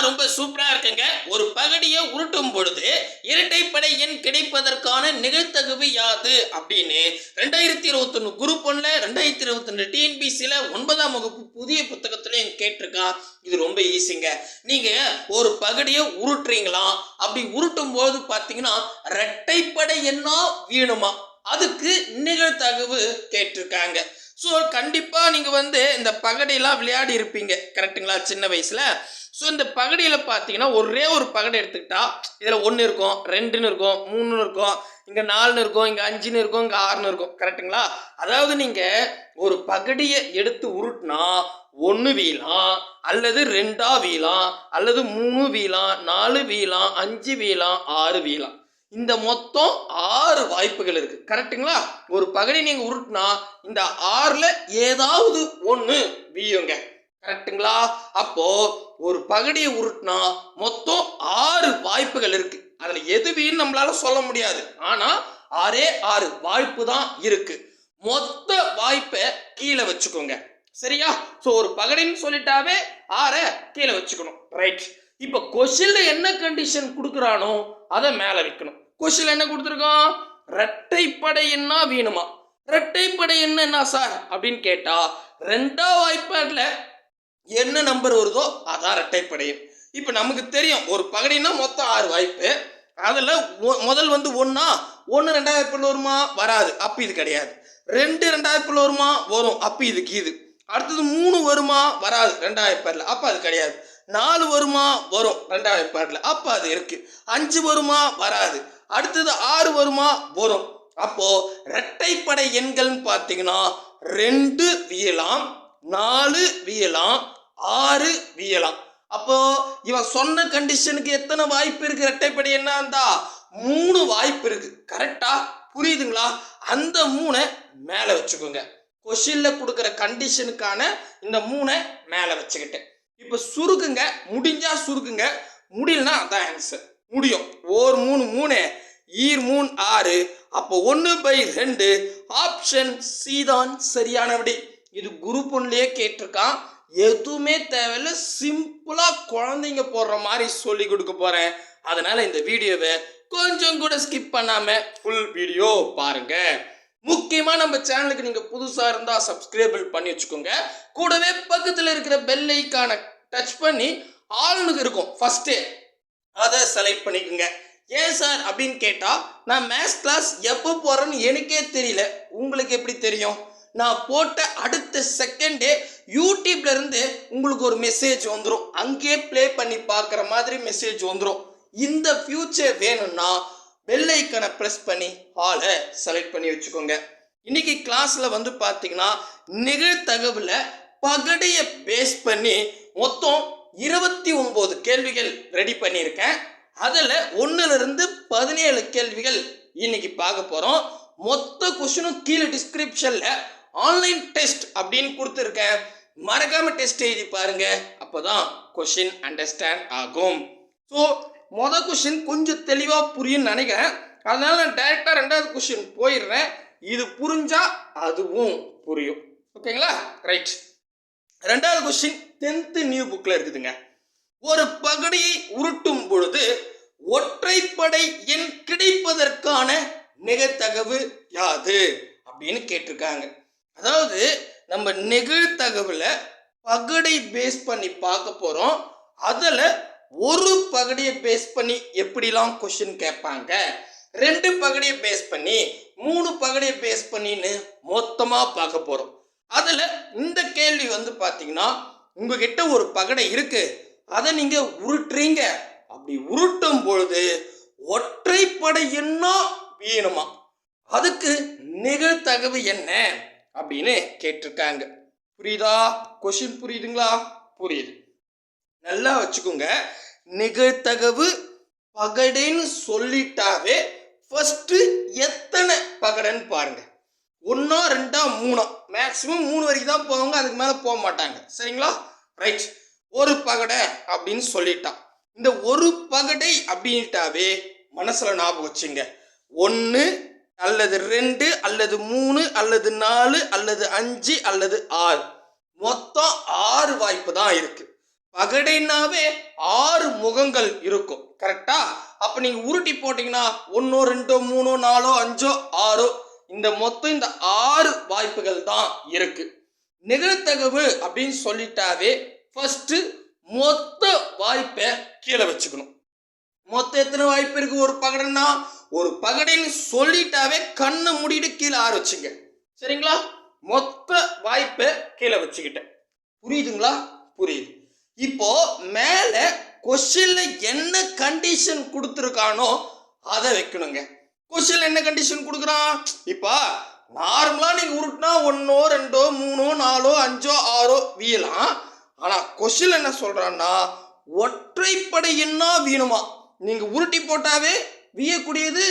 ரொம்ப சூப்பராக இருக்குங்க. ஒரு பகடியை உருட்டும் பொழுது இரட்டைப்படை எண் கிடைப்பதற்கான நிகழ்த்தகவு யாது? அப்படின்னு ரெண்டாயிரத்தி இருபத்தொன்னு குரூப் ஒன்ல ரெண்டாயிரத்தி இருபத்தொன்று டிஎன்பிசியில் ஒன்பதாம் வகுப்பு புதிய புத்தகத்துலையும் கேட்டிருக்கான். இது ரொம்ப ஈஸிங்க நீங்கள் ஒரு பகடியை உருட்டுறீங்களா? அப்படி உருட்டும் போது பார்த்தீங்கன்னா ரெட்டைப்படை எண்ணா வீணுமா? அதுக்கு நிகழ்த்தகவு கேட்டிருக்காங்க. ஸோ கண்டிப்பாக நீங்கள் வந்து இந்த பகடையெல்லாம் விளையாடி இருப்பீங்க. கரெக்டுங்களா சின்ன வயசில். ஸோ இந்த பகடியில் பார்த்தீங்கன்னா ஒரே ஒரு பகடை எடுத்துக்கிட்டா இதில் ஒன்று இருக்கும் ரெண்டுன்னு இருக்கும் மூணுன்னு இருக்கும் இங்கே நாலுன்னு இருக்கும் இங்கே அஞ்சுன்னு இருக்கும் இங்கே ஆறுன்னு இருக்கும். கரெக்டுங்களா அதாவது நீங்கள் ஒரு பகடியை எடுத்து உருட்டினா ஒன்று வீலாம் அல்லது ரெண்டா வீலாம் அல்லது மூணு வீலாம் நாலு வீலாம் அஞ்சு வீலாம் ஆறு வீலாம் இந்த மொத்தம் ஆறு வாய்ப்புகள் இருக்கு. கரெக்ட்டுங்களா? ஒரு பகடை நீங்க உருட்டுனா இந்த ஆறுல ஏதாவது ஒன்று வீயுங்க. கரெக்ட்டுங்களா? அப்போ ஒரு பகடியை உருட்டுனா மொத்தம் ஆறு வாய்ப்புகள் இருக்கு. அதுல எது வீன்னு நம்மளால சொல்ல முடியாது. ஆனா ஆறே ஆறு வாய்ப்பு தான் இருக்கு. மொத்த வாய்ப்பை கீழே வச்சுக்கோங்க. சரியா? ஸோ ஒரு பகடின்னு சொல்லிட்டாவே ஆறை கீழே வச்சுக்கணும். ரைட் இப்போ கொஷினில் என்ன கண்டிஷன் கொடுக்குறானோ அதை மேலே வைக்கணும். கொஸ்டின் என்ன கொடுத்துருக்கோம் ரெட்டைப்படை என்ன வேணுமா? ரெட்டைப்படை என்ன என்ன சார்? அப்படின்னு கேட்டா ரெண்டாம் வாய்ப்பாடில் என்ன நம்பர் வருதோ அதான் ரெட்டைப்படை இப்போ நமக்கு தெரியும் ஒரு பகடினா மொத்தம் ஆறு வாய்ப்பு. அதில் முதல் வந்து ஒன்றா ஒன்று ரெண்டாவது வாய்ப்பில் வருமா? வராது. அப்போ இது கிடையாது. ரெண்டு ரெண்டாவது வாய்ப்பில் வருமா? வரும். அப்போ இதுக்கு இது அடுத்தது மூணு வருமா? வராது. ரெண்டாவது பேரில் அப்போ அது கிடையாது. நாலு வருமா? வரும். ரெண்டாவது பேரில் அப்போ அது இருக்குது அஞ்சு வருமா? வராது. அடுத்தது ஆறு வருமா? வரும். அப்போ இரட்டைப்படை எண்கள்னு பார்த்தீங்கன்னா ரெண்டு வியலாம் நாலு வியலாம் ஆறு வியலாம். அப்போ இவன் சொன்ன கண்டிஷனுக்கு எத்தனை வாய்ப்பு இருக்கு? இரட்டைப்படை என்ன இருந்தா? மூணு வாய்ப்பு இருக்கு. கரெக்டா புரியுதுங்களா? அந்த மூணை மேலே வச்சுக்கோங்க. கொஷினில் கொடுக்குற கண்டிஷனுக்கான இந்த மூணை மேலே வச்சுக்கிட்டேன் இப்போ சுருக்குங்க. முடிஞ்சா சுருக்குங்க. முடியலனா அதான் ஆன்சர் முடியும். ஓர் மூணு மூணு ஈர் மூணு ஆறு. அப்போ ஒன்று பை ரெண்டு ஆப்ஷன் சி தான் சரியான விடை இது குரூப் ஒன்லேயே கேட்டிருக்கான். எதுவுமே தேவையில்ல. சிம்பிளாக குழந்தைங்க போடுற மாதிரி சொல்லி கொடுக்க போகிறேன் அதனால் இந்த வீடியோவை கொஞ்சம் கூட ஸ்கிப் பண்ணாமல் ஃபுல் வீடியோ பாருங்கள் முக்கியமாக நம்ம சேனலுக்கு நீங்கள் புதுசாக இருந்தால் சப்ஸ்கிரைபிள் பண்ணி வச்சுக்கோங்க. கூடவே பக்கத்தில் இருக்கிற பெல் ஐக்கானை டச் பண்ணி ஆளுனுக்கு இருக்கும். ஃபஸ்ட்டே அதை செலக்ட் பண்ணிக்கோங்க. ஏன் சார் அப்படின்னு கேட்டால் நான் மேத்ஸ் கிளாஸ் எப்போ போகிறேன்னு எனக்கே தெரியல. உங்களுக்கு எப்படி தெரியும்? நான் போட்ட அடுத்த செகண்டே யூடியூப்லேருந்து உங்களுக்கு ஒரு மெசேஜ் வந்துடும் அங்கேயே ப்ளே பண்ணி பார்க்குற மாதிரி மெசேஜ் வந்துடும் இந்த ஃப்யூச்சர் வேணும்னா வெள்ளைக்கனை ப்ரெஸ் பண்ணி ஆளை செலக்ட் பண்ணி வச்சுக்கோங்க. இன்னைக்கு கிளாஸில் வந்து பார்த்தீங்கன்னா நிகழ்த்தகவில் பகடையை பேஸ் பண்ணி மொத்தம் இருபத்தி ஒம்பது கேள்விகள் ரெடி பண்ணியிருக்கேன். அதில் ஒன்றுலேருந்து பதினேழு கேள்விகள் இன்னைக்கு பார்க்க போகிறோம் மொத்த கொஷினும் கீழே டிஸ்கிரிப்ஷனில் ஆன்லைன் டெஸ்ட் அப்படின்னு கொடுத்துருக்கேன். மறக்காம டெஸ்ட் எழுதி பாருங்க. அப்போதான் கொஷின் அண்டர்ஸ்டாண்ட் ஆகும். ஸோ மொதல் கொஷின் கொஞ்சம் தெளிவாக புரியும்னு நினைக்கிறேன். அதனால நான் டைரெக்டாக ரெண்டாவது கொஷின் போயிடுறேன். இது புரிஞ்சா அதுவும் புரியும். ஓகேங்களா ரைட் ரெண்டாவது கொஷின் டென்த்து நியூ புக்கில் இருக்குதுங்க. ஒரு பகுடியை உருட்டும் பொழுது ஒற்றைப்படை எண் கிடைப்பதற்கான நிகழ்த்தகவு யாது? அப்படின்னு கேட்டிருக்காங்க. அதாவது நம்ம நிகழ்த்தகவில் பகடை பேஸ் பண்ணி பார்க்க போகிறோம் அதில் ஒரு பகடியை பேஸ் பண்ணி எப்படிலாம் கொஷின் கேட்பாங்க? ரெண்டு பகடியை பேஸ் பண்ணி மூணு பகடியை பேஸ் பண்ணின்னு மொத்தமாக பார்க்க போகிறோம் அதில் இந்த கேள்வி வந்து பார்த்தீங்கன்னா உங்ககிட்ட ஒரு பகடை இருக்கு அதை நீங்கள் உருட்டுறீங்க. அப்படி உருட்டும் பொழுது ஒற்றைப்படை என்ன வீணுமா? அதுக்கு நிகழ்த்தகவு என்ன அப்படின்னு கேட்டிருக்காங்க. புரியுதா? கொஷின் புரியுதுங்களா? புரியுது. நல்லா வச்சுக்கோங்க. நிகழ்த்தகவு பகடைன்னு சொல்லிட்டாவே ஃபஸ்ட்டு எத்தனை பகடைன்னு பாருங்க. ஒன்றா ரெண்டா மூணா. மேக்ஸிமம் மூணு வரைக்கும் தான் போவாங்க அதுக்கு மேலே போக மாட்டாங்க. சரிங்களா? ரைட் ஒரு பகடை அப்படின்னு சொல்லிட்டான். இந்த ஒரு பகடை அப்படின்ட்டாவே மனசில் ஞாபகம் வச்சுங்க. ஒன்று அல்லது ரெண்டு அல்லது மூணு அல்லது நாலு அல்லது அஞ்சு அல்லது ஆறு. மொத்தம் ஆறு வாய்ப்பு தான் இருக்கு. பகடைனாவே ஆறு முகங்கள் இருக்கும். கரெக்டா அப்ப நீங்க உருட்டி போட்டீங்கன்னா ஒன்னோ ரெண்டோ மூணோ நாலோ அஞ்சோ ஆறோ இந்த மொத்தம் இந்த ஆறு வாய்ப்புகள் தான் இருக்கு. நிகழ்த்தகவு அப்படின்னு சொல்லிட்டாவே ஃபர்ஸ்ட் மொத்த வாய்ப்பை கீழே வச்சுக்கணும். மொத்த எத்தனை வாய்ப்பு இருக்கு? ஒரு பகடன்னா ஒரு பகடைன்னு சொல்லிட்டாவே கண்ணை மூடிட்டு கீழே ஆற வச்சுங்க. சரிங்களா? மொத்த வாய்ப்பை கீழே வச்சுக்கிட்டேன். புரியுதுங்களா? புரியுது. இப்போ மேலே கொஸ்டின்ல என்ன கண்டிஷன் கொடுத்துருக்கானோ அதை வைக்கணுங்க. கொஸ்டின்ல என்ன கண்டிஷன் கொடுக்குறான்? இப்போ நார்மலாக நீங்கள் உருட்டினா ஒன்றோ ரெண்டோ மூணோ நாலோ அஞ்சோ ஆறோ வீயலாம். ஆனால் கொஷில் என்ன சொல்கிறான்னா ஒற்றைப்படை என்ன வீணுமா? நீங்கள் உருட்டி போட்டாவே வீயக்கூடியது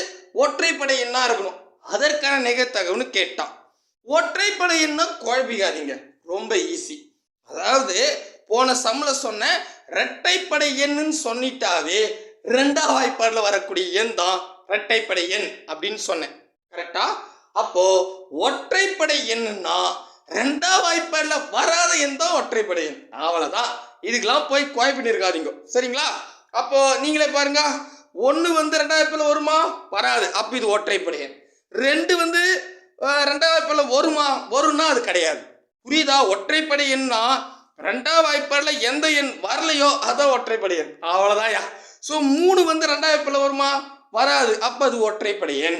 ஒற்றைப்படை என்ன இருக்கணும். அதற்கான நிகழ்த்தகவுன்னு கேட்டான். ஒற்றைப்படை என்ன குழப்பிக்காதீங்க. ரொம்ப ஈஸி அதாவது போன சம்ல சொன்ன ரெட்டைப்படை எண்ணுன்னு சொல்லிட்டாவே ரெண்டாம் வாய்ப்பாடில் வரக்கூடிய எண் தான் ரெட்டைப்படை எண் அப்படின்னு சொன்னேன். கரெக்டாக அப்போ ஒற்றைப்படை எண்ணுன்னா ரெண்டாம் வாய்ப்பாடில் வராத எண் தான் ஒற்றைப்படை எண் அவ்வளோதான் இதுக்கெல்லாம் போய் குழப்பின்னு பண்ணியிருக்காதீங்க சரிங்களா? அப்போ நீங்களே பாருங்க. ஒன்று வந்து ரெண்டாம் வாய்ப்பில் வருமா? வராது. அப்போ இது ஒற்றைப்படை. எண் ரெண்டு வந்து அஹ், ரெண்டாம் வருமா? வரும்னா அது கிடையாது. புரியுதா? ஒற்றைப்படை எண்ணா ரெண்டாம் வாய்ப்பாடில் எந்த எண் வரலையோ அதான் ஒற்றைப்படை எண். அவ்வளோதான்யா ஸோ மூணு வந்து ரெண்டாம் வாய்ப்பில் வருமா? வராது. அப்போ அது ஒற்றைப்படை எண்.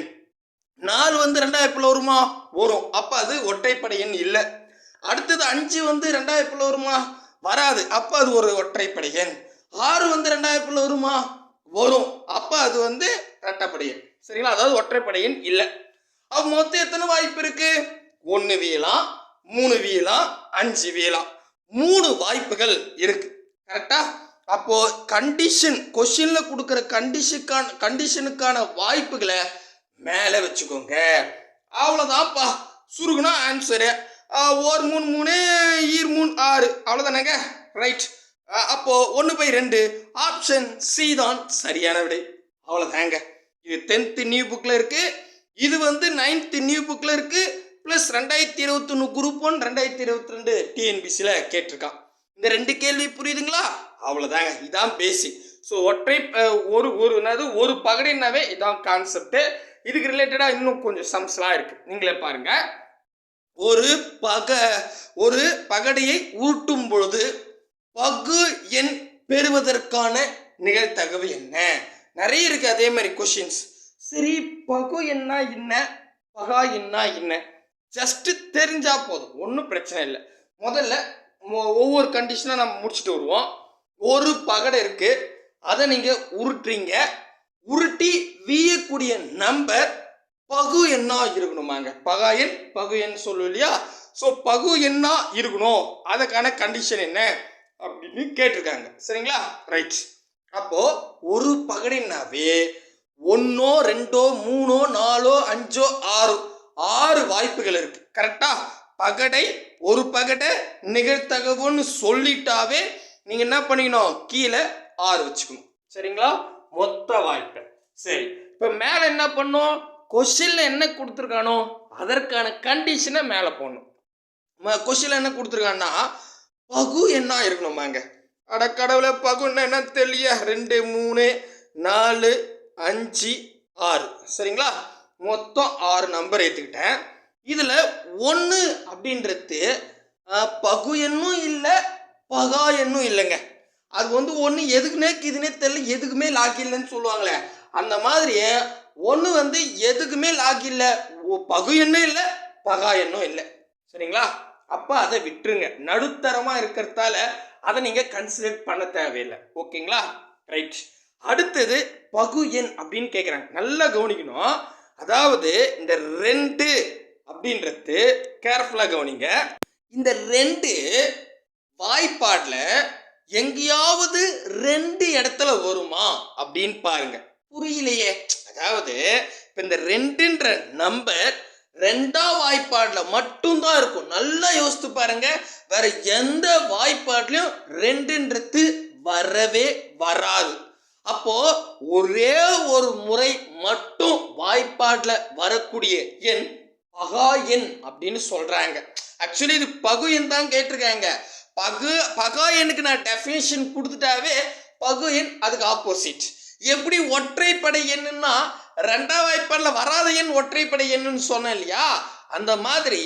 நாலு வந்து ரெண்டாம் வருமா? வரும். அப்போ அது ஒற்றைப்படை எண் இல்லை. அடுத்தது அஞ்சு வந்து ரெண்டாம் வருமா? வராது. அப்போ அது ஒரு ஒற்றைப்படை எண். ஆறு வந்து ரெண்டாம் வருமா? வரும். அப்போ அது வந்து ரெட்டப்படை எண். சரிங்களா? அதாவது ஒற்றைப்படை எண் இல்லை. அப்போ மொத்தம் எத்தனை வாய்ப்பு இருக்கு? ஒன்று வீலாம் மூணு வீலாம் அஞ்சு வீலாம் மூணு வாய்ப்புகள் இருக்கு. கரெக்டா அப்போ கண்டிஷன் கொஸ்டின்ல கொடுக்குற கண்டிஷனுக்கான கண்டிஷனுக்கான வாய்ப்புகளை மேலே வச்சுக்கோங்க. அவ்வளோதான்ப்பா சுருகுனா ஆன்சரு ஒரு மூணு மூணு ஈர் மூணு ஆறு. அவ்வளோதானேங்க ரைட் அப்போது ஒன்று பை ரெண்டு. ஆப்ஷன் சி தான் சரியான விடை. அவ்வளோதாங்க இது டென்த்து நியூ புக்கில் இருக்குது இது வந்து நைன்த்து நியூ புக்கில் இருக்குது ப்ளஸ் ரெண்டாயிரத்தி இருபத்தொன்று குரூப் ஒன் ரெண்டாயிரத்தி இருபத்தி ரெண்டு டிஎன்பிசியில் கேட்டிருக்கான். இந்த ரெண்டு கேள்வி புரியுதுங்களா? அவ்வளோதாங்க இதான் பேசிக் ஸோ ஒற்றை ஒரு ஒரு என்னது ஒரு பகடினாவே இதான் கான்செப்ட்டு இதுக்கு ரிலேட்டடாக இன்னும் கொஞ்சம் சம்ஸ்லாம் இருக்குது நீங்களே பாருங்கள் ஒரு பக ஒரு பகடையை உருட்டும் பொழுது பகு எண் பெறுவதற்கான நிகழ்தகவு என்ன? நிறைய இருக்கு அதே மாதிரி கொஷின்ஸ் சரி பகு என்ன என்ன? பகா என்ன என்ன? ஜஸ்ட் தெரிஞ்சா போதும். ஒன்றும் பிரச்சனை இல்லை. முதல்ல மொ- ஒவ்வொரு கண்டிஷனாக நம்ம முடிச்சுட்டு வருவோம். ஒரு பகடை இருக்கு. அதை நீங்கள் உருட்டுறீங்க. உருட்டி வீயக்கூடிய நம்பர் பகு எண்ணா இருக்கணுமாங்க. பகா எண் பகு எண் சொல்லும் இல்லையா? ஸோ பகு எண்ணா இருக்கணும். அதுக்கான கண்டிஷன் என்ன? அப்படின்னு கேட்டிருக்காங்க. சரிங்களா? ரைட் அப்போ ஒரு பகடினாவே ஒன்றோ ரெண்டோ மூணோ நாலோ அஞ்சோ ஆறு ஆறு வாய்ப்புகள் இருக்கு. கரெக்டா பகடை ஒரு பகடை நிகழ்த்தகவுன்னு சொல்லிட்டாவே நீங்க என்ன பண்ணிக்கணும்? கீழே ஆறு வச்சுக்கணும். சரிங்களா? மொத்த வாய்ப்பு. சரி. இப்போ மேலே என்ன பண்ணும்? கொஷினில் என்ன கொடுத்துருக்கானோ அதற்கான கண்டிஷனை மேலே போடணும். கொஷினில் என்ன கொடுத்துருக்கான்னா பகு என்ன இருக்கணுமாங்க அட கடவுளை பகுன்னா என்ன தெளிய ரெண்டு மூணு நாலு அஞ்சு ஆறு. சரிங்களா? மொத்தம் ஆறு நம்பர் ஏற்றுக்கிட்டேன் இதில் ஒன்று அப்படின்றது பகு எண்ணும் இல்லை பகா எண்ணும் இல்லைங்க. அது வந்து ஒன்று எதுக்குன்னே இதுனே தெரியல எதுக்குமே லாக் இல்லைன்னு சொல்லுவாங்களே. அந்த மாதிரி ஒன்று வந்து எதுக்குமே லாக் இல்லை ஓ- பகு எண்ணும் இல்லை பகா எண்ணும் இல்லை. சரிங்களா? அப்போ அதை விட்டுருங்க. நடுத்தரமாக இருக்கிறதால அதை நீங்கள் கன்சிடர் பண்ண தேவையில்லை. ஓகேங்களா? ரைட் அடுத்தது பகு எண் அப்படின்னு கேட்குறாங்க நல்லா கவனிக்கணும். அதாவது இந்த ரெண்டு அப்படின்றது கேர்ஃபுல்லாக கவனிங்க. இந்த ரெண்டு வாய்ப்பாடில் எங்கேயாவது ரெண்டு இடத்துல வருமா அப்படின்னு பாருங்க. புரியலையே. அதாவது இப்போ இந்த ரெண்டுன்ற நம்பர் ரெண்டாம் வாய்ப்பாடில் மட்டும்தான் இருக்கும். நல்லா யோசித்து பாருங்க. வேற எந்த வாய்ப்பாட்லையும் ரெண்டுன்றது வரவே வராது. அப்போ ஒரே ஒரு முறை மட்டும் வாய்ப்பாட்டில் வரக்கூடிய எண் பகா எண் அப்படின்னு சொல்றாங்க. ஆக்சுவலி இது பகு எண் தான் கேட்டிருக்காங்க. பகு பகா எண்ணுக்கு நான் டெஃபினேஷன் கொடுத்துட்டாவே பகு எண் அதுக்கு ஆப்போசிட் எப்படி ஒற்றைப்படை எண்ணுன்னா ரெண்டாம் வாய்ப்பாடில் வராத எண் ஒற்றைப்படை எண்ணுன்னு சொன்னேன் இல்லையா? அந்த மாதிரி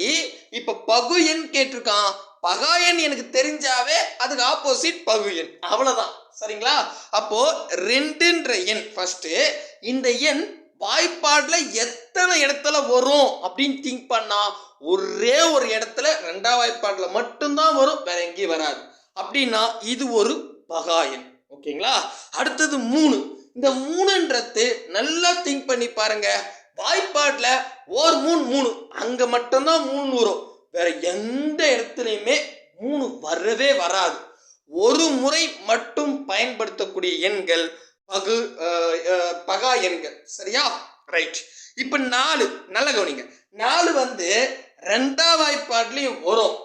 இப்போ பகு எண் கேட்டிருக்கான். பகா எண் எனக்கு தெரிஞ்சாவே அதுக்கு ஆப்போசிட் பகு எண். அவ்வளோதான் சரிங்களா? அப்போ ரெண்டுன்ற எண் ஃபஸ்ட்டு இந்த எண் வாய்ப்பாடில் எத்தனை இடத்துல வரும் அப்படின்னு திங்க் பண்ணால் ஒரே ஒரு இடத்துல ரெண்டாம் வாய்ப்பாட்டில் மட்டும்தான் வரும் வேற எங்கேயும் வராது. அப்படின்னா இது ஒரு பகா எண். ஓகேங்களா? அடுத்தது மூணு. இந்த மூணுன்றது நல்லா திங்க் பண்ணி பாருங்க. வாய்ப்பாட்டில் ஓர் மூணு மூணு. அங்கே மட்டும்தான் மூணு வரும். வேற எந்த இடத்துலையுமே மூணு வரவே வராது. ஒரு முறை மட்டும் பயன்படுத்தக்கூடிய எண்கள் பகு பகா எண்கள். சரியா? ரைட் இப்போ நாலு. நல்ல கவனிங்க. நாலு வந்து ரெண்டாம் வாய்ப்பாட்லையும் வரும்.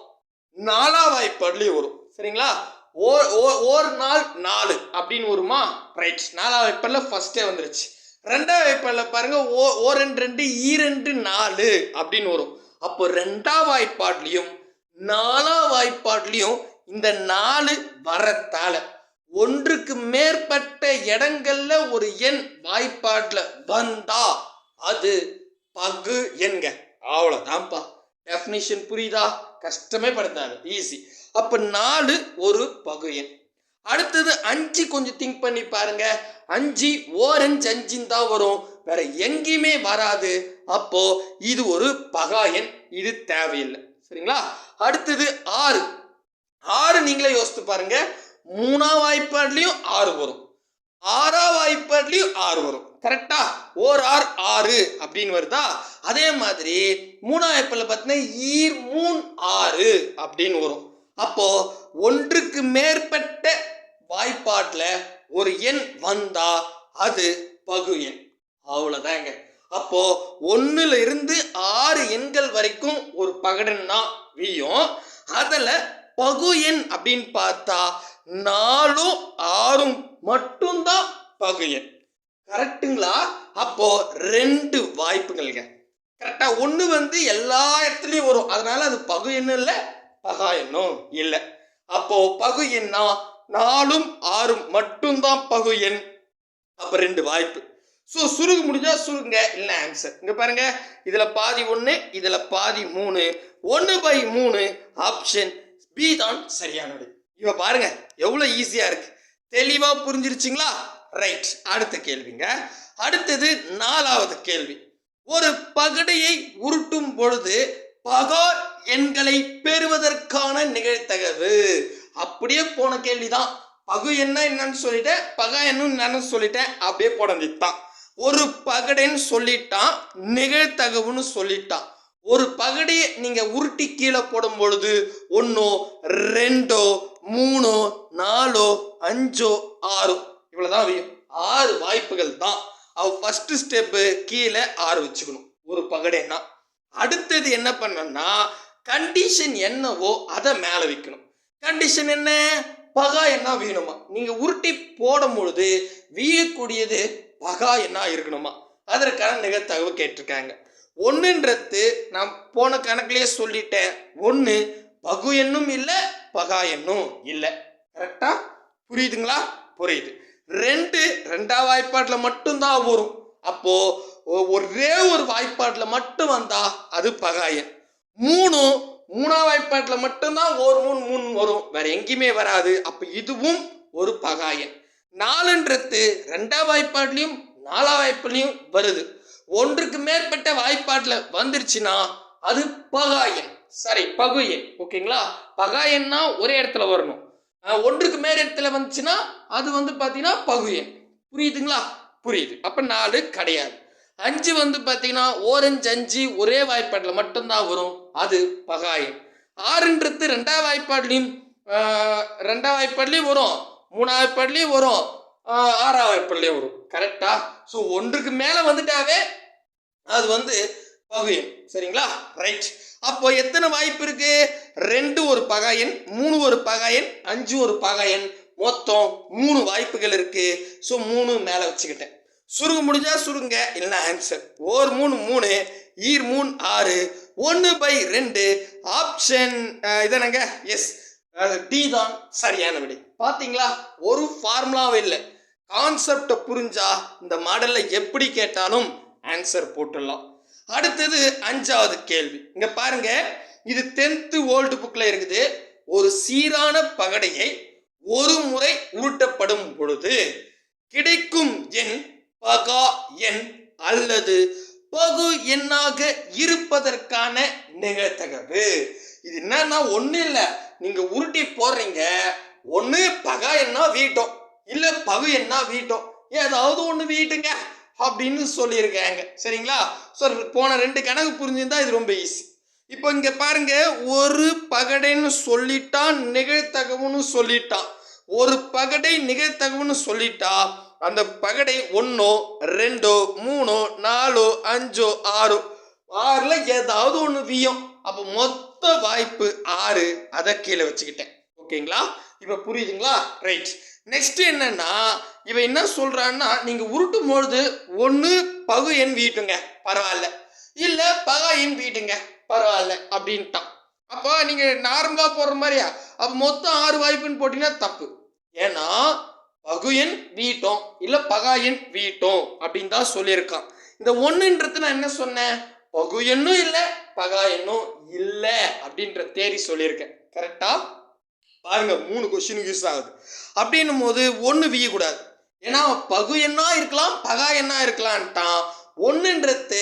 நாலாம் வாய்ப்பாட்லையும் வரும். சரிங்களா? ஒரு ஓ- நாள் நாலு அப்படின்னு வருமா? ரைட் நாலாம் வாய்ப்பாடில் ஃபஸ்ட்டே வந்துருச்சு. ரெண்டாம் வாய்ப்பாடில் பாருங்கள் ஓ ஓ ரெண்டு ரெண்டு ஈ ரெண்டு நாலு அப்படின்னு வரும். அப்போ ரெண்டாம் வாய்ப்பாட்லையும் நாலாம் வாய்ப்பாட்லையும் இந்த நாலு வரத்தால ஒன்றுக்கு மேற்பட்ட இடங்கள்ல ஒரு எண் வாய்ப்பாட்டில் வந்தா அது பகு எண்க அவ்வளோதான்ப்பா டெஃபினிஷன் புரியுதா? கஷ்டமே படுத்தாது ஈஸி அப்போ நாலு ஒரு பகுயன் அடுத்தது அஞ்சு கொஞ்சம் திங்க் பண்ணி பாருங்க. அஞ்சு ஓரஞ்சு அஞ்சுன்னு தான் வரும். வேற எங்கேயுமே வராது. அப்போ இது ஒரு பகாயன். எண் இது தேவையில்லை. சரிங்களா? அடுத்தது ஆறு. ஆறு நீங்களே யோசித்து பாருங்க. மூணாம் வாய்ப்பாட்லையும் ஆறு வரும். ஆறாம் வாய்ப்பாட்லையும் ஆறு வரும். கரெக்டா ஓர் ஆர் ஆறு அப்படின்னு வருதா? அதே மாதிரி மூணாம் பார்த்தீங்கன்னா ஈர் மூண் ஆறு அப்படின்னு வரும். அப்போ ஒன்றுக்கு மேற்பட்ட வாய்ப்பாட்டில் ஒரு எண் வந்தா அது பகு எண். அவ்வளோதாங்க அப்போ ஒன்றுல இருந்து ஆறு எண்கள் வரைக்கும் ஒரு பகடன்னா வீயும். அதில் பகு எண் அப்படின்னு பார்த்தா நாலும் ஆறும் மட்டும்தான் பகு எண். கரெக்டுங்களா? அப்போ ரெண்டு வாய்ப்புகள்ங்க. கரெக்டா ஒன்று வந்து எல்லா இடத்துலையும் வரும். அதனால அது பகு எண்ணும் இல்லை பகா எண்ணும் இல்லை. அப்போ பகு எண்ணா நாலும் ஆறும் மட்டும்தான் பகு எண். அப்போ ரெண்டு வாய்ப்பு. ஸோ சுருகு முடிஞ்சா சுருங்க இல்லை ஆன்சர் இங்கே பாருங்க இதில் பாதி ஒன்று இதில் பாதி மூணு. ஒன்று பை மூணு ஆப்ஷன் பி தான் சரியானது. இவ பாருங்க எவ்வளோ ஈஸியாக இருக்கு. தெளிவாக புரிஞ்சிருச்சுங்களா? ரைட் அடுத்த கேள்விங்க. அடுத்தது நாலாவது கேள்வி. ஒரு பகடையை உருட்டும் பொழுது பகா எண்களை பெறுவதற்கான நிகழ்த்தகவு அப்படியே போன கேள்விதான். பகு என்ன என்னன்னு சொல்லிட்டேன் பகா என்னன்னு என்னன்னு சொல்லிட்டேன் அப்படியே போடஞ்சித்தான் ஒரு பகடைன்னு சொல்லிட்டான் நிகழ்த்தகவுன்னு சொல்லிட்டான். ஒரு பகடையை நீங்க உருட்டி கீழே போடும் பொழுது ஒன்றோ ரெண்டோ மூணோ நாலோ அஞ்சோ ஆறோ. இவ்வளோதான் வையும் ஆறு வாய்ப்புகள் தான். அவ ஃபர்ஸ்ட் ஸ்டெப்பு கீழே ஆறு வச்சுக்கணும். ஒரு பகடைன்னா. அடுத்தது என்ன பண்ணனா கண்டிஷன் என்னவோ அதை மேலே வைக்கணும். கண்டிஷன் என்ன? பகா என்ன வேணுமா? நீங்கள் உருட்டி போடும் பொழுது வீயக்கூடியது பகா என்ன இருக்கணுமா? அதற்கான நிகழ்த்தகவு கேட்டிருக்காங்க. ஒன்றுன்றது நான் போன கணக்குலேயே சொல்லிட்டேன். ஒன்று பகு என்னும் இல்லை பகா எண்ணும் இல்லை. கரெக்டா புரியுதுங்களா? புரியுது. ரெண்டு ரெண்டாவது வாய்ப்பாட்டில் மட்டும்தான் வரும் அப்போ ஒ- ஒரே ஒரு வாய்ப்பாட்டில் மட்டும் வந்தா அது பகாயன் மூணு மூணாவது வாய்ப்பாட்டில் மட்டும்தான் ஒரு மூணு மூணு வரும். வேற எங்கேயுமே வராது. அப்போ இதுவும் ஒரு பகாயன் நாலுன்றது ரெண்டாம் வாய்ப்பாட்லையும் நாலாம் வாய்ப்புலையும் வருது. ஒன்றுக்கு மேற்பட்ட வாய்ப்பாட்டில் வந்துருச்சுன்னா அது பகாயன் சரி பகுயன் ஓகேங்களா பகாயன்னா ஒரே இடத்துல வரணும். ஒன்றுக்கு மேல் இடத்துல வந்துச்சுன்னா அது வந்து பார்த்தீங்கன்னா பகுயன் புரியுதுங்களா? புரியுது. அப்போ நாலு கிடையாது. அஞ்சு வந்து பார்த்தீங்கன்னா ஓரஞ்சு அஞ்சு ஒரே வாய்ப்பாட்டில் மட்டும்தான் வரும். அது பகாயன் ஆறுன்றது ரெண்டாவது வாய்ப்பாட்லையும் ரெண்டாவது ரெண்டாம் வாய்ப்பாட்லையும் வரும். மூணாவது வாய்ப்பாட்லையும் வரும். ஆறாவது வாய்ப்பாட்லையும் வரும். கரெக்டா ஸோ ஒன்றுக்கு மேலே வந்துட்டாவே அது வந்து பகுயன் சரிங்களா? ரைட் அப்போ எத்தனை வாய்ப்பு இருக்கு? ரெண்டு ஒரு பகையன் மூணு ஒரு பகையன் அஞ்சு ஒரு பகையன். மொத்தம் மூணு வாய்ப்புகள் இருக்கு. ஸோ மூணு மேலே வச்சுக்கிட்டேன். சுருங்க முடிஞ்சா சுருங்க இல்லைன்னா ஆன்சர் ஓர் மூணு மூணு ஈர் மூணு ஆறு. ஒன்று பை ரெண்டு. ஆப்ஷன் இதனங்க? எஸ் டி தான் சரியான விடை. பார்த்தீங்களா ஒரு ஃபார்முலாவும் இல்லை. கான்செப்டை புரிஞ்சா இந்த மாடலில் எப்படி கேட்டாலும் ஆன்சர் போட்டுடலாம். அடுத்தது அஞ்சாவது கேள்வி. இங்க பாருங்க இது டென்த்து ஓல்டு புக்ல இருக்குது. ஒரு சீரான பகடையை ஒரு முறை உருட்டப்படும் பொழுது கிடைக்கும் எண் பகா எண் அல்லது பகு எண்ணாக இருப்பதற்கான நிகழ்த்தகவு இது என்னன்னா ஒன்றும் இல்லை. நீங்க உருட்டி போடுறீங்க. ஒன்று பகா எண்ணா வீட்டும். இல்லை பகு எண்ணா வீட்டும். ஏதாவது ஒன்று வீட்டுங்க. அப்படின்னு சொல்லியிருக்காங்க. சரிங்களா? ஸோ போன ரெண்டு கணக்கு புரிஞ்சிருந்தால் இது ரொம்ப ஈஸி இப்போ இங்கே பாருங்க ஒரு பகடைன்னு சொல்லிட்டான் நிகழ்த்தகவுன்னு சொல்லிட்டான். ஒரு பகடை நிகழ்த்தகவுன்னு சொல்லிட்டா அந்த பகடை ஒன்றோ ரெண்டோ மூணோ நாலோ அஞ்சோ ஆறோ ஆறில் ஏதாவது ஒன்று வியும். அப்போ மொத்த வாய்ப்பு ஆறு அதை கீழே வச்சுக்கிட்டேன். ஓகேங்களா? இப்போ புரியுதுங்களா? ரைட் நெக்ஸ்ட் என்னன்னா இவன் என்ன சொல்றான்னா நீங்க உருட்டும் பொழுது ஒன்று பகு எண் வீட்டுங்க பரவாயில்ல. இல்ல பகா எண் வீட்டுங்க பரவாயில்ல அப்படின்ட்டான். அப்போ நீங்க நார்மலா போடுற மாதிரியா? அப்போ மொத்தம் ஆறு வாய்ப்புன்னு போட்டீங்கன்னா தப்பு. ஏன்னா பகு எண் வீட்டம் இல்ல பகா எண் வீட்டம் அப்படின்னு தான் சொல்லியிருக்கான். இந்த ஒன்றுன்றது நான் என்ன சொன்னேன்? பகு எண்ணும் இல்லை பகா எண்ணும் இல்லை அப்படின்ற தேரி சொல்லியிருக்கேன். கரெக்டா பாருங்க மூணு கொஸ்டினுக்கு யூஸ் ஆகுது. அப்படின்னும் போது ஒன்று வியக்கூடாது. ஏன்னா பகு எண்ணா இருக்கலாம் பகா எண்ணா இருக்கலான்ட்டான். ஒன்றுன்றது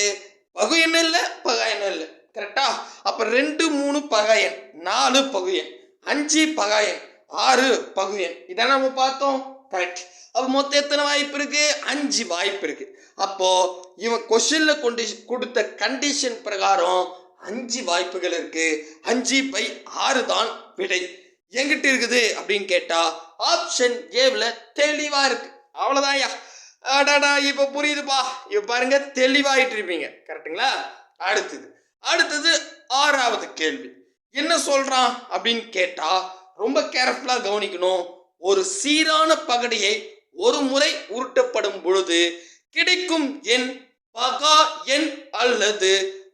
பகு எண்ணம் இல்லை பகா எண்ணம் இல்லை. கரெக்டா அப்போ ரெண்டு மூணு பகா எண். நாலு பகு எண். அஞ்சு பகா எண். ஆறு பகு எண். இதை நம்ம பார்த்தோம்? கரெக்ட் அப்போ மொத்தம் எத்தனை வாய்ப்பு இருக்கு? அஞ்சு வாய்ப்பு இருக்கு. அப்போ இவன் கொஸ்டின்ல கொண்டு கொடுத்த கண்டிஷன் பிரகாரம் அஞ்சு வாய்ப்புகள் இருக்கு. அஞ்சு பை ஆறு தான் விடை. எங்கிட்ட இருக்குது அப்படின்னு கேட்டா ஆப்ஷன் ஏவில் தெளிவா இருக்கு. அவ்வளோதான்யா அடாடா இப்போ புரியுதுப்பா. இப்போ பாருங்க தெளிவாயிட்டு இருப்பீங்க. கரெக்ட்டுங்களா? அடுத்தது. அடுத்தது ஆறாவது கேள்வி. என்ன சொல்றான் அப்படின்னு கேட்டா ரொம்ப கேர்ஃபுல்லா கவனிக்கணும். ஒரு சீரான பகடியை ஒரு முறை உருட்டப்படும் பொழுது கிடைக்கும் எண் பகா எண் அல்லது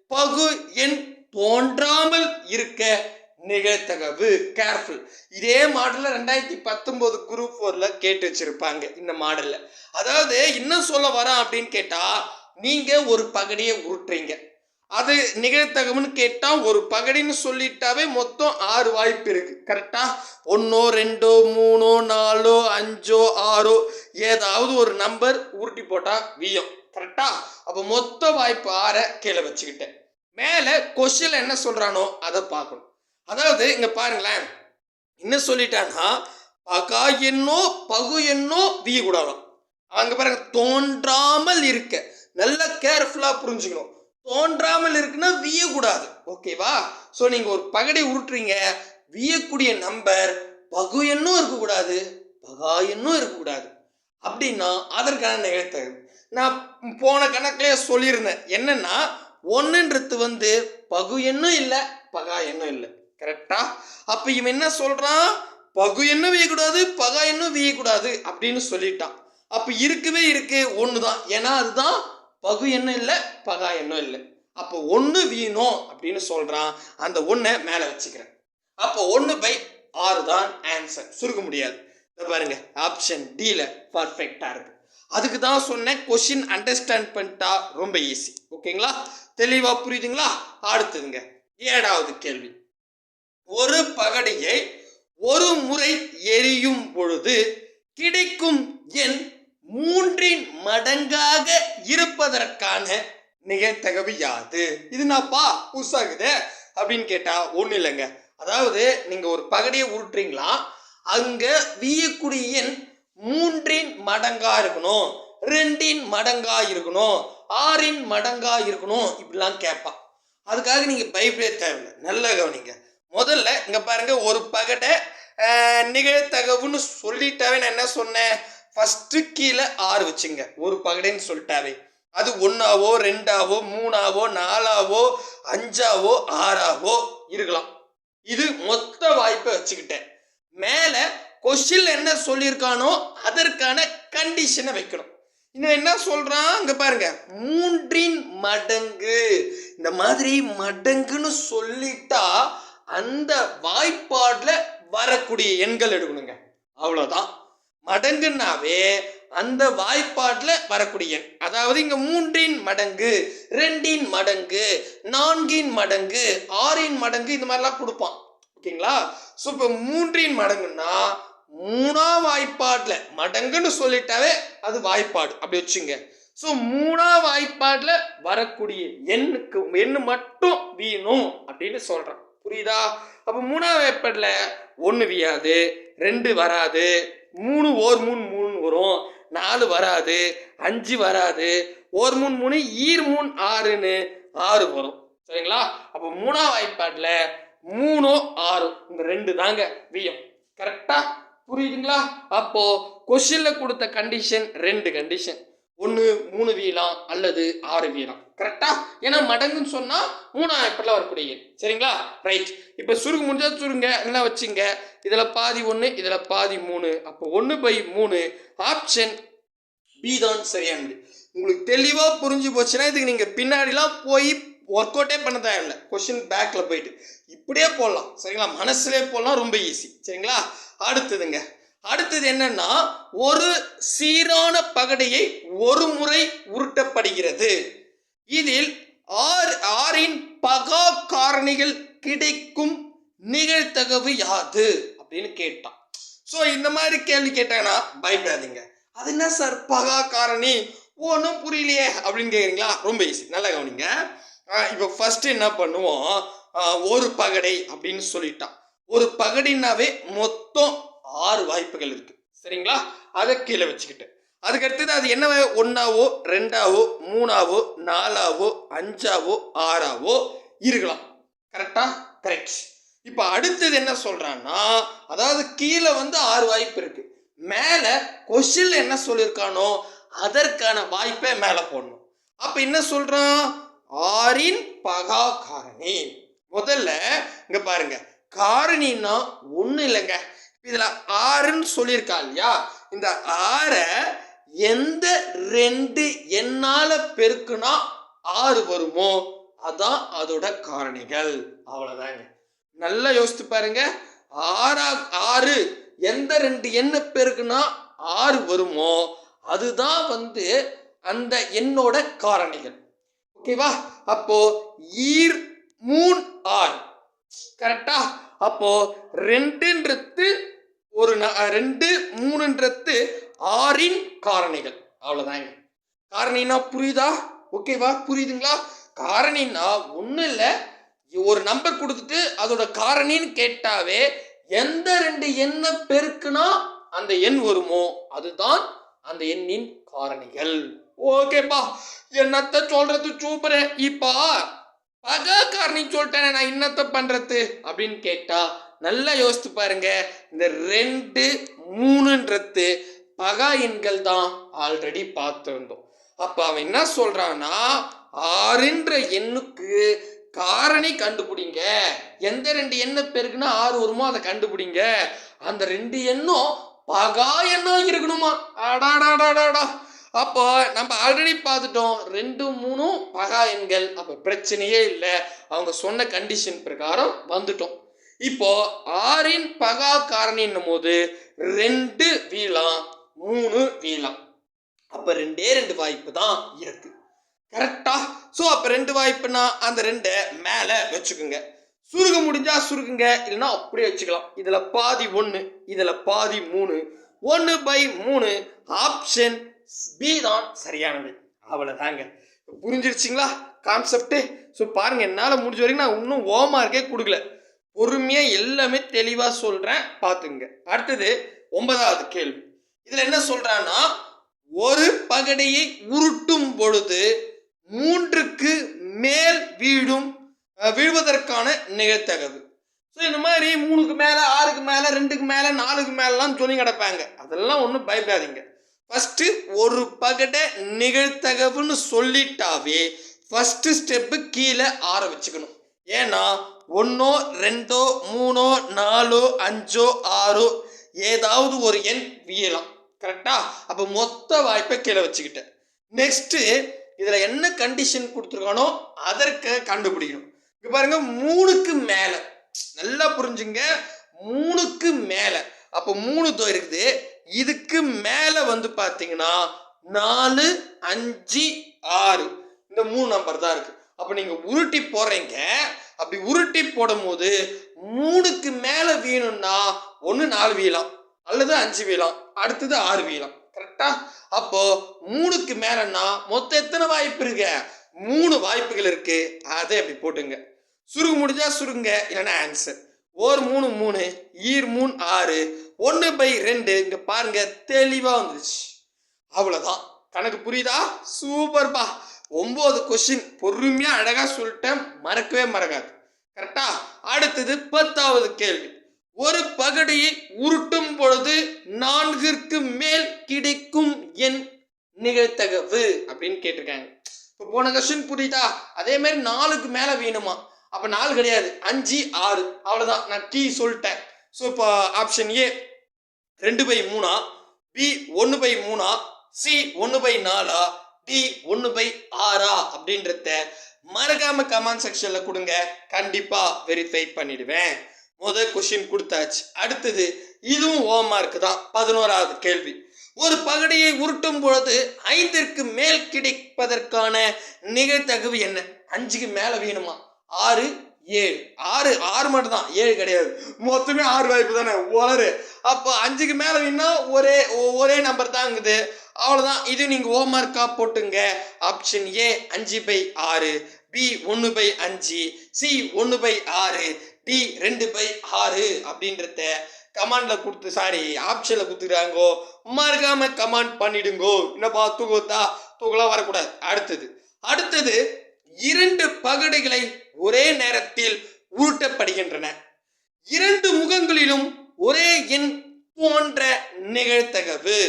பகு எண் தோன்றாமல் இருக்க நிகழ்த்தகவு கேர்ஃபுல் இதே மாடலில் ரெண்டாயிரத்தி பத்தொம்போது குரூப் ஃபோரில் கேட்டு வச்சுருப்பாங்க இந்த மாடலில் அதாவது இன்னும் சொல்ல வரேன் அப்படின்னு கேட்டால் நீங்கள் ஒரு பகடியை உருட்டுறீங்க. அது நிகழ்த்தகவுன்னு கேட்டால் ஒரு பகடின்னு சொல்லிட்டாவே மொத்தம் ஆறு வாய்ப்பு இருக்குது கரெக்டாக ஒன்றோ ரெண்டோ மூணோ நாலோ அஞ்சோ ஆறோ ஏதாவது ஒரு நம்பர் உருட்டி போட்டால் வியம். கரெக்டாக அப்போ மொத்த வாய்ப்பு ஆறை கீழே வச்சுக்கிட்டேன். மேலே கொஷில் என்ன சொல்கிறானோ அதை பார்க்கணும். அதாவது இங்கே பாருங்களேன். என்ன சொல்லிட்டான்னா பகா என்னோ பகு என்னோ வியக்கூடாதாம் அங்கே பாருங்க தோன்றாமல் இருக்க. நல்ல கேர்ஃபுல்லாக புரிஞ்சுக்கணும். தோன்றாமல் இருக்குன்னா வியக்கூடாது ஓகேவா ஸோ நீங்கள் ஒரு பகடை உருட்டுறீங்க வியக்கூடிய நம்பர் பகு எண்ணும் இருக்கக்கூடாது பகா எண்ணும் இருக்கக்கூடாது அப்படின்னா அதற்கான நிகழ்த்தகவு நான் போன கணக்கிலே சொல்லியிருந்தேன். என்னன்னா ஒன்றுன்றது வந்து பகு எண்ணும் இல்லை பகா எண்ணும் இல்லை. கரெக்டா அப்போ இவன் என்ன சொல்கிறான் பகு என்ன வீயக்கூடாது பகா எண்ணும் வீயக்கூடாது அப்படின்னு சொல்லிட்டான். அப்போ இருக்கவே இருக்கு ஒன்று தான் ஏன்னா அதுதான் பகு எண்ணம் இல்லை பகா எண்ணம் இல்லை. அப்போ ஒன்று வீணும் அப்படின்னு சொல்கிறான் அந்த ஒன்றை மேலே வச்சுக்கிறேன். அப்போ ஒன்று பை ஆறு தான் ஆன்சர் சுருக்க முடியாது. இதை பாருங்க. ஆப்ஷன் டியில் பர்ஃபெக்டாக இருக்கு. அதுக்கு தான் சொன்னேன் கொஷின் அண்டர்ஸ்டாண்ட் பண்ணிட்டா ரொம்ப ஈஸி ஓகேங்களா தெளிவாக புரியுதுங்களா? அடுத்ததுங்க. ஏழாவது கேள்வி ஒரு பகடையை ஒரு முறை எரியும் பொழுது கிடைக்கும் எண் மூன்றின் மடங்காக இருப்பதற்கான நிகழ்த்தகவு யாது? இது நான்ப்பா புதுசாகுது அப்படின்னு கேட்டா ஒன்றும் இல்லைங்க. அதாவது நீங்க ஒரு பகடையை உருட்டுறீங்களா? அங்க வியக்குடியின் மூன்றின் மடங்கா இருக்கணும் ரெண்டின் மடங்கா இருக்கணும் ஆறின் மடங்கா இருக்கணும் இப்படிலாம் கேட்பான் அதுக்காக நீங்க பயப்படே தேவையில்லை. நல்ல கவனிங்க. முதல்ல இங்க பாருங்க ஒரு பகடை நிகழ்த்தகவுன்னு சொல்லிட்டாவே நான் என்ன சொன்னேன்? ஃபஸ்ட்டு கீழே ஆறு வச்சுங்க. ஒரு பகடைன்னு சொல்லிட்டாவே. அது ஒன்றாவோ ரெண்டாவோ மூணாவோ நாலாவோ அஞ்சாவோ ஆறாவோ இருக்கலாம். இது மொத்த வாய்ப்பை வச்சுக்கிட்டேன். மேலே கொஸ்டின்ல என்ன சொல்லியிருக்கானோ அதற்கான கண்டிஷனை வைக்கணும். இன்னும் என்ன சொல்கிறான் அங்கே பாருங்க. மூன்றின் மடங்கு. இந்த மாதிரி மடங்குன்னு சொல்லிட்டா அந்த வாய்ப்பாடில் வரக்கூடிய எண்கள் எடுக்கணுங்க. அவ்வளோதான் மடங்குன்னாவே அந்த வாய்ப்பாட்டில் வரக்கூடிய எண். அதாவது இங்கே மூன்றின் மடங்கு ரெண்டின் மடங்கு நான்கின் மடங்கு ஆறின் மடங்கு இந்த மாதிரிலாம் கொடுப்பான். ஓகேங்களா? ஸோ இப்போ மூன்றின் மடங்குன்னா மூணா வாய்ப்பாட்டில் மடங்குன்னு சொல்லிட்டாவே அது வாய்ப்பாடு. அப்படி வச்சுங்க. ஸோ மூணா வாய்ப்பாட்டில் வரக்கூடிய எண்ணுக்கு எண்ணு மட்டும் வீணும் அப்படின்னு சொல்கிறான் புரியுதா? அப்போ மூணா வாய்ப்பாட்டில் ஒன்று வியாது ரெண்டு வராது மூணு ஓர் மூணு மூணு வரும். நாலு வராது அஞ்சு வராது ஒரு மூணு மூணு ஈர் மூணு ஆறுன்னு ஆறு வரும். சரிங்களா? அப்போ மூணா வாய்ப்பாட்டில் மூணோ ஆறு இந்த ரெண்டு தாங்க வியம். கரெக்டாக புரியுதுங்களா? அப்போ கொஸ்டின்ல கொடுத்த கண்டிஷன் ரெண்டு கண்டிஷன் ஒன்று மூணு வீலாம் அல்லது ஆறு வீலாம் கரெக்டா ஏன்னா மடங்குன்னு சொன்னால் மூணாம் எப்படிலாம் வரக்கூடிய எண். சரிங்களா? ரைட் இப்போ சுருங்க முடிஞ்சால் சுருங்க நல்லா வச்சுங்க. இதில் பாதி ஒன்று இதில் பாதி மூணு. அப்போ ஒன்று பை மூணு ஆப்ஷன் பி தான் சரியானது. உங்களுக்கு தெளிவாக புரிஞ்சு போச்சுன்னா இதுக்கு நீங்கள் பின்னாடிலாம் போய் ஒர்க் அவுட்டே பண்ண தேவையில்லை. கொஷின் பேக்கில் போயிட்டு. இப்படியே போடலாம். சரிங்களா? மனசுலேயே போடலாம் ரொம்ப ஈஸி சரிங்களா? அடுத்ததுங்க. அடுத்தது என்னன்னா ஒரு சீரான பகடையை ஒரு முறை உருட்டப்படுகிறது. இதில் ஆறு ஆறின் பகா காரணிகள் கிடைக்கும் நிகழ்த்தகவு யாது? அப்படின்னு கேட்டான். ஸோ இந்த மாதிரி கேள்வி கேட்டாங்கன்னா பயப்படாதீங்க. அது என்ன சார் பகா காரணி? ஒன்றும் புரியலையே அப்படின்னு கேட்குறீங்களா ரொம்ப ஈஸி நல்லா கவனிங்க. இப்போ ஃபர்ஸ்ட் என்ன பண்ணுவோம் ஒரு பகடை அப்படின்னு சொல்லிட்டான். ஒரு பகடினாவே மொத்தம் ஆறு வாய்ப்புகள் இருக்கு. சரிங்களா? அதை கீழே வச்சுக்கிட்டு அதுக்கடுத்தது அது என்ன ஒன்றாவோ ரெண்டாவோ மூணாவோ நாலாவோ அஞ்சாவோ ஆறாவோ இருக்கலாம். கரெக்டா கரெக்ட் இப்போ அடுத்தது என்ன சொல்கிறான்னா அதாவது கீழே வந்து ஆறு வாய்ப்பு இருக்கு. மேலே கொஷில் என்ன சொல்லியிருக்கானோ அதற்கான வாய்ப்பை மேலே போடணும். அப்போ என்ன சொல்றான்? ஆறின் பகா காரணி முதல்ல இங்க பாருங்க. காரணின்னா ஒன்றும் இல்லைங்க. இதில் ஆறுன்னு சொல்லியிருக்கா இல்லையா? இந்த ஆறை எந்த ரெண்டு எண்ணால் பெருக்குனா ஆறு வருமோ? அதான் அதோட காரணிகள். அவ்வளோதாங்க நல்லா யோசித்து பாருங்க. ஆறா ஆறு எந்த ரெண்டு எண்ணை பெருக்குனா ஆறு வருமோ? அதுதான் வந்து அந்த எண்ணோட காரணிகள். ஓகேவா? அப்போ ஈர் மூன் ஆறு. கரெக்டா? அப்போ ரெண்டுன்றது ஒரு ந- ரெண்டு மூணுன்றது ஆறின் காரணிகள். அவ்வளோதாங்க காரணினா புரியுதா? ஓகேவா புரியுதுங்களா? காரணின்னா ஒன்றும் இல்லை. ஒரு நம்பர் கொடுத்துட்டு அதோட காரணின்னு கேட்டாவே எந்த ரெண்டு எண்ணை பெருக்குனா அந்த எண் வருமோ அதுதான் அந்த எண்ணின் காரணிகள். ஓகேப்பா என்னத்த சொல்றது சூப்பரே. இப்பா பக காரணி சொல்லிட்டேன் நான் என்னத்த பண்றது? அப்படின்னு கேட்டா நல்லா யோசித்து பாருங்க. இந்த ரெண்டு மூணுன்றது பகா எண்கள் தான் ஆல்ரெடி பார்த்துருந்தோம் அப்போ அவன் என்ன சொல்றான்னா ஆறுன்ற எண்ணுக்கு காரணி கண்டுபிடிங்க. எந்த ரெண்டு எண்ணை பெருக்குன்னா ஆறு வருமோ அதை கண்டுபிடிங்க. அந்த ரெண்டு எண்ணும் பகா எண்ணம் இருக்கணுமா? அடாடாடாடாடா. அப்போ நம்ம ஆல்ரெடி பார்த்துட்டோம். ரெண்டு மூணும் பகா எண்கள். அப்போ பிரச்சனையே இல்லை. அவங்க சொன்ன கண்டிஷன் பிரகாரம் வந்துட்டோம். இப்போ ஆறின் பகா காரணின்னும் போது ரெண்டு வீலாம் மூணு வீலாம் அப்போ ரெண்டே ரெண்டு வாய்ப்பு தான் இருக்கு. கரெக்டா ஸோ அப்போ ரெண்டு வாய்ப்புனா அந்த ரெண்டை மேலே வச்சுக்கோங்க. சுருக முடிஞ்சா சுருக்குங்க இல்லைன்னா அப்படியே வச்சுக்கலாம். இதில் பாதி ஒன்று இதில் பாதி மூணு. ஒன்று பை மூணு ஆப்ஷன் பி தான் சரியானது. அவ்வளோதாங்க புரிஞ்சிருச்சிங்களா கான்செப்ட்டு ஸோ பாருங்கள் என்னால் முடிஞ்ச வரைக்கும் நான் இன்னும் ஓமார்க்கே கொடுக்கல. பொறுமையாக எல்லாமே தெளிவாக சொல்கிறேன் பார்த்துங்க அடுத்தது ஒன்பதாவது கேள்வி. இதில் என்ன சொல்கிறான்னா ஒரு பகடையை உருட்டும் பொழுது மூன்றுக்கு மேல் வீழும் விழுவதற்கான வீழ்வதற்கான நிகழ்த்தகவு ஸோ இந்த மாதிரி மூணுக்கு மேலே ஆறுக்கு மேலே ரெண்டுக்கு மேலே நாலுக்கு மேலாம் சொல்லி கிடப்பாங்க. அதெல்லாம் ஒன்றும் பயப்படாதீங்க. ஃபஸ்ட்டு ஒரு பகடை நிகழ்த்தகவுன்னு சொல்லிட்டாவே ஃபஸ்ட்டு ஸ்டெப்பு கீழே ஆற வச்சுக்கணும். ஏன்னா ஒன்றோ ரெண்டோ மூணோ நாலோ அஞ்சோ ஆறோ ஏதாவது ஒரு எண் வியலாம். கரெக்டா அப்போ மொத்த வாய்ப்பை கீழே வச்சுக்கிட்டேன். நெக்ஸ்ட்டு இதில் என்ன கண்டிஷன் கொடுத்துருக்கானோ அதற்கு கண்டுபிடிக்கணும். இங்கே பாருங்க மூணுக்கு மேலே. நல்லா புரிஞ்சுங்க. மூணுக்கு மேலே. அப்போ மூணு தோ இருக்குது. இதுக்கு மேலே வந்து பார்த்தீங்கன்னா நாலு அஞ்சு ஆறு. இந்த மூணு நம்பர் தான் இருக்குது அப்போ நீங்கள் உருட்டி போடுறீங்க. அப்படி உருட்டி போடும்போது மூணுக்கு மேலே வீணும்னா ஒன்று நாலு வீலாம் அல்லது அஞ்சு வீலாம் அடுத்தது ஆறு வீலாம் கரெக்டா அப்போ மூணுக்கு மேலன்னா மொத்தம் எத்தனை வாய்ப்பு இருக்கு? மூணு வாய்ப்புகள் இருக்கு. அதை அப்படி போட்டுங்க. சுருங்க முடிஞ்சா சுருங்க இல்லைன்னா ஆன்சர் ஓர் மூணு மூணு ஈர் மூணு ஆறு ஒன்று பை ரெண்டு. இங்க பாருங்க தெளிவா வந்துருச்சு. அவ்வளோதான் கணக்கு புரியுதா? சூப்பர்பா ஒம்பது கொஸ்டின் பொறுமையா அழகா சொல்லிட்டேன். மறக்கவே மறக்காது. கரெக்டா? அடுத்தது பத்தாவது கேள்வி. ஒரு பகடியை உருட்டும் பொழுது நான்கிற்கு மேல் கிடைக்கும் என் நிகழ்த்தகவு அப்படின்னு கேட்டிருக்காங்க. இப்போ போன கொஸ்டின் புரியுதா? அதே மாதிரி நாலுக்கு மேலே வேணுமா? அப்போ நாலு கிடையாது. அஞ்சு ஆறு. அவ்வளோதான் நான் டீ சொல்லிட்டேன். ஸோ இப்போ ஆப்ஷன் ஏ ரெண்டு பை மூணா? பி ஒன்று பை மூணா? சி ஒன்று பை நாலா? டி ஒன்று பை ஆறா? அப்படின்றத மறக்காம கமெண்ட் செக்ஷன்ல கொடுங்க. கண்டிப்பா வெரிஃபை பண்ணிடுவேன். முதல் கொஷின் கொடுத்தாச்சு. அடுத்தது இதுவும் ஓ மார்க் தான். பதினோராவது கேள்வி. ஒரு பகடியை உருட்டும் பொழுது ஐந்திற்கு மேல் கிடைப்பதற்கான நிகழ்த்தகவு என்ன? அஞ்சுக்கு மேல வேணுமா? ஆறு ஏழு. ஆறு ஆறு மட்டும் தான் ஏழு கிடையாது. மொத்தமே ஆறு வாய்ப்பு தானே. ஒரு அப்போ அஞ்சுக்கு மேலே வேணும்னா ஒரே ஒ- ஒரே நம்பர் தான் இருக்குது அவ்வளோதான் இது நீங்கள் ஹோம்ஒர்க்காக போட்டுங்க. ஆப்ஷன் ஏ அஞ்சு பை ஆறு பி ஒன்று பை அஞ்சு சி ஒன்று பை ஆறு டி ரெண்டு பை ஆறு அப்படின்றத கமாண்டில் கொடுத்து சாரி ஆப்ஷனில் கொடுத்துக்கிறாங்கோ மறக்காமல் கமாண்ட் பண்ணிடுங்கோ. என்னப்பா தூக்கத்தா தூக்கலாம் வரக்கூடாது. அடுத்தது அடுத்தது இரண்டு பகடுகளை ஒரே நேரத்தில் உருட்டப்படுகின்றன. இரண்டு முகங்களிலும் ஒரே எண் போன்ற நிகழ்த்தகவு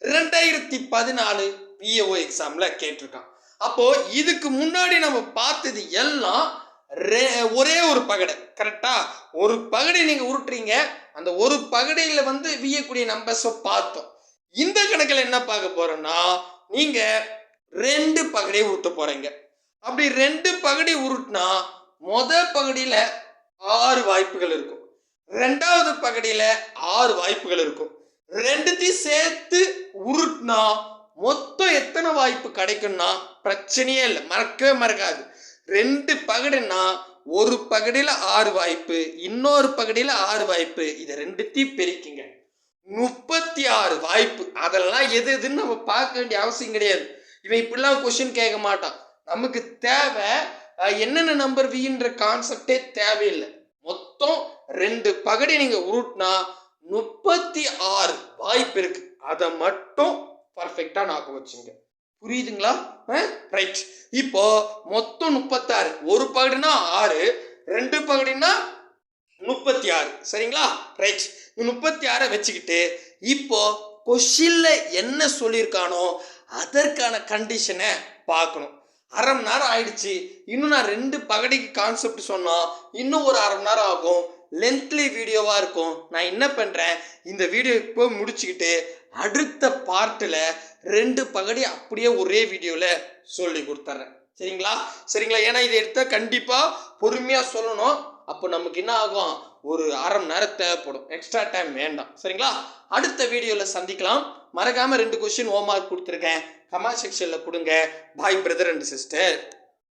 ரெண்டாயிரத்தி பதினாலு பிஏஓ எக்ஸாமில் கேட்டிருக்கான். அப்போது இதுக்கு முன்னாடி நம்ம பார்த்தது எல்லாம் ரெ- ஒரே ஒரு பகடை. கரெக்டாக ஒரு பகடை நீங்கள் உருட்டுறீங்க. அந்த ஒரு பகடையில் வந்து வியக்கூடிய நம்பர்ஸை பார்த்தோம். இந்த கணக்கில் என்ன பார்க்க போகிறோன்னா நீங்கள் ரெண்டு பகடையை உருட்ட போகிறீங்க அப்படி ரெண்டு பகடி உருட்டினா மொத பகுடியில் ஆறு வாய்ப்புகள் இருக்கும். ரெண்டாவது பகடியில் ஆறு வாய்ப்புகள் இருக்கும். ரெண்டுத்தையும் சேர்த்து உருட்டினா மொத்தம் எத்தனை வாய்ப்பு கிடைக்கும்னா பிரச்சனையே இல்லை. மறக்கவே மறக்காது. ரெண்டு பகடுனா ஒரு பகடியில் ஆறு வாய்ப்பு இன்னொரு பகடியில் ஆறு வாய்ப்பு. இதை ரெண்டுத்தையும் பிரிக்குங்க. முப்பத்தி ஆறு வாய்ப்பு. அதெல்லாம் எது எதுன்னு நம்ம பார்க்க வேண்டிய அவசியம் கிடையாது. இவன் இப்படிலாம் கொஷின் கேட்க மாட்டான். நமக்கு தேவை என்னென்ன நம்பர் வின்ற கான்செப்டே தேவையில்லை. மொத்தம் ரெண்டு பகடி நீங்கள் உருட்டினா முப்பத்தி ஆறு வாய்ப்பு இருக்கு. அதை மட்டும் பர்ஃபெக்டா நாக்கு வச்சுங்க. புரியுதுங்களா? ரைட் இப்போ மொத்தம் முப்பத்தாறு. ஒரு பகுடினா ஆறு ரெண்டு பகுடினா முப்பத்தி ஆறு. சரிங்களா? ரைட் முப்பத்தி ஆறை வச்சுக்கிட்டு இப்போ கொஷின்ல என்ன சொல்லியிருக்கானோ அதற்கான கண்டிஷனை பார்க்கணும். அரை மணி நேரம் ஆயிடுச்சு. இன்னும் நான் ரெண்டு பகடிக்கு கான்செப்ட் சொன்னால் இன்னும் ஒரு அரை மணி நேரம் ஆகும். லென்த்லி வீடியோவாக இருக்கும். நான் என்ன பண்ணுறேன் இந்த வீடியோ இப்போ முடிச்சுக்கிட்டு அடுத்த பார்ட்டில் ரெண்டு பகடி அப்படியே ஒரே வீடியோவில் சொல்லி கொடுத்துட்றேன் சரிங்களா? சரிங்களா? ஏன்னா இதை எடுத்தால் கண்டிப்பாக பொறுமையாக சொல்லணும். அப்போ நமக்கு என்ன ஆகும்? ஒரு அரை மணி நேரம் தேவைப்படும். எக்ஸ்ட்ரா டைம் வேண்டாம். சரிங்களா? அடுத்த வீடியோவில் சந்திக்கலாம். மறக்காமல் ரெண்டு கொஸ்டின் ஹோம்ஒர்க் கொடுத்துருக்கேன். கமெண்ட் செக்ஷனில் கொடுங்க. பாய் பிரதர் அண்ட் சிஸ்டர்